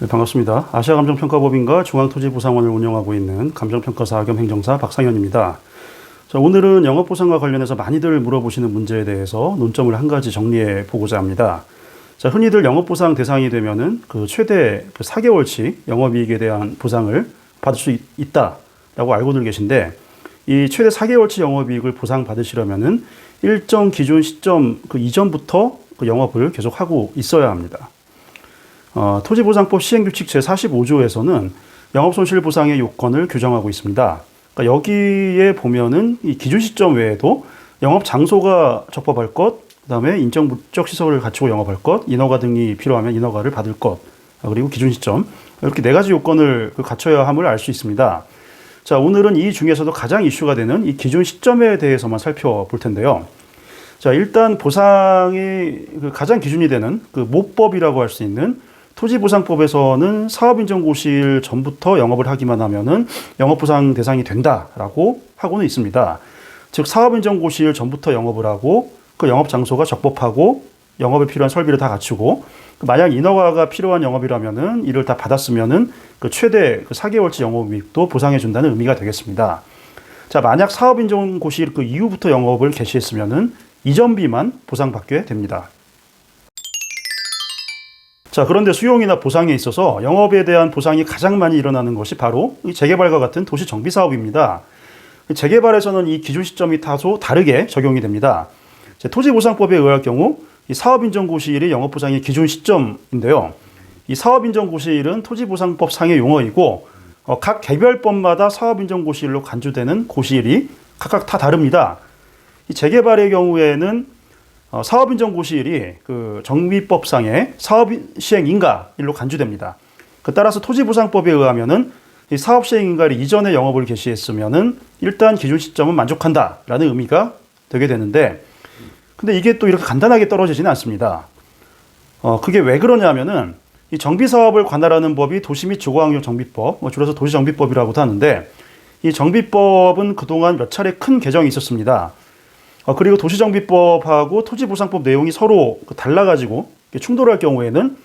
네, 반갑습니다. 아시아 감정평가법인과 중앙토지보상원을 운영하고 있는 감정평가사 겸 행정사 박상현입니다. 자, 오늘은 영업보상과 관련해서 많이들 물어보시는 문제에 대해서 논점을 한 가지 정리해 보고자 합니다. 자, 흔히들 영업보상 대상이 되면은 그 최대 그 4개월치 영업이익에 대한 보상을 받을 수 있, 있다라고 알고들 계신데 이 최대 4개월치 영업이익을 보상받으시려면은 일정 기준 시점 그 이전부터 그 영업을 계속 하고 있어야 합니다. 어, 토지보상법 시행규칙 제45조에서는 영업손실보상의 요건을 규정하고 있습니다. 그러니까 여기에 보면은 이 기준 시점 외에도 영업 장소가 적법할 것, 그다음에 인적 물적 시설을 갖추고 영업할 것, 인허가 등이 필요하면 인허가를 받을 것, 아, 그리고 기준 시점 이렇게 네 가지 요건을 그 갖춰야 함을 알 수 있습니다. 자, 오늘은 이 중에서도 가장 이슈가 되는 이 기준 시점에 대해서만 살펴볼 텐데요. 자, 일단 보상이 그 가장 기준이 되는 그 모법이라고 할 수 있는 토지보상법에서는 사업인정고시일 전부터 영업을 하기만 하면은 영업보상 대상이 된다라고 하고는 있습니다. 즉 사업인정고시일 전부터 영업을 하고 그 영업 장소가 적법하고 영업에 필요한 설비를 다 갖추고 그 만약 인허가가 필요한 영업이라면은 이를 다 받았으면은 그 최대 그 4개월치 영업이익도 보상해 준다는 의미가 되겠습니다. 자, 만약 사업인정고시일 그 이후부터 영업을 개시했으면은 이전비만 보상받게 됩니다. 자, 그런데 수용이나 보상에 있어서 영업에 대한 보상이 가장 많이 일어나는 것이 바로 이 재개발과 같은 도시 정비 사업입니다. 재개발에서는 이 기준 시점이 다소 다르게 적용이 됩니다. 토지보상법에 의할 경우 이 사업인정고시일이 영업보상의 기준 시점인데요. 이 사업인정고시일은 토지보상법 상의 용어이고 어, 각 개별법마다 사업인정고시일로 간주되는 고시일이 각각 다 다릅니다. 이 재개발의 경우에는 어, 사업인정고시일이 그 정비법상의 사업 시행 인가일로 간주됩니다. 그 따라서 토지보상법에 의하면은 이 사업 시행 인가를 이전에 영업을 개시했으면은 일단 기준 시점은 만족한다라는 의미가 되게 되는데 근데 이게 또 이렇게 간단하게 떨어지지는 않습니다. 어, 그게 왜 그러냐면은 이 정비 사업을 관할하는 법이 도시 및 주거환경 정비법, 뭐 줄여서 도시정비법이라고도 하는데 이 정비법은 그동안 몇 차례 큰 개정이 있었습니다. 어, 그리고 도시정비법하고 토지보상법 내용이 서로 그 달라가지고 충돌할 경우에는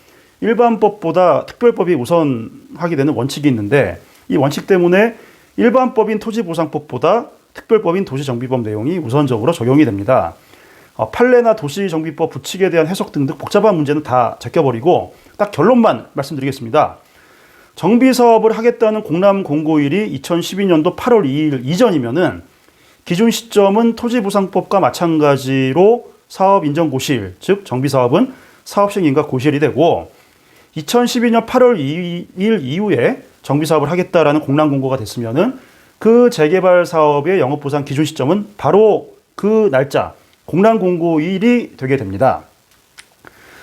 일반법보다 특별법이 우선하게 되는 원칙이 있는데 이 원칙 때문에 일반법인 토지보상법보다 특별법인 도시정비법 내용이 우선적으로 적용이 됩니다. 어, 판례나 도시정비법 부칙에 대한 해석 등등 복잡한 문제는 다 제껴버리고 딱 결론만 말씀드리겠습니다. 정비 사업을 하겠다는 공람 공고일이 2012년도 8월 2일 이전이면은 기준 시점은 토지보상법과 마찬가지로 사업 인정 고시일, 즉 정비 사업은 사업 시행 인가 고시일이 되고 2012년 8월 2일 이후에 정비 사업을 하겠다라는 공람 공고가 됐으면은 그 재개발 사업의 영업 보상 기준 시점은 바로 그 날짜 공람 공고일이 되게 됩니다.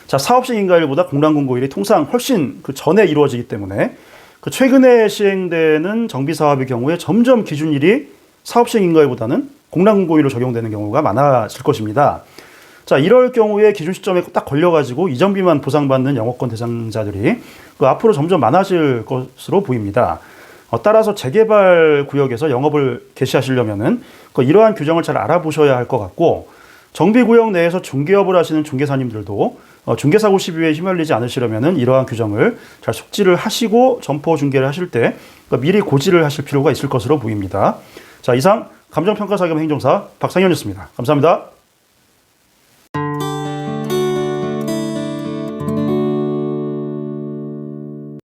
자, 사업 시행 인가일보다 공람 공고일이 통상 훨씬 그 전에 이루어지기 때문에 그 최근에 시행되는 정비 사업의 경우에 점점 기준일이 사업 시행 인가일보다는 공람 공고일로 적용되는 경우가 많아질 것입니다. 자, 이럴 경우에 기준 시점에 딱 걸려가지고 이전비만 보상받는 영업권 대상자들이 그 앞으로 점점 많아질 것으로 보입니다. 어, 따라서 재개발 구역에서 영업을 개시하시려면은 그 이러한 규정을 잘 알아보셔야 할 것 같고 정비구역 내에서 중개업을 하시는 중개사님들도 어, 중개사고 시비에 휘말리지 않으시려면은 이러한 규정을 잘 숙지를 하시고 점포 중개를 하실 때그 미리 고지를 하실 필요가 있을 것으로 보입니다. 자, 이상 감정평가사 겸 행정사 박상현이었습니다. 감사합니다.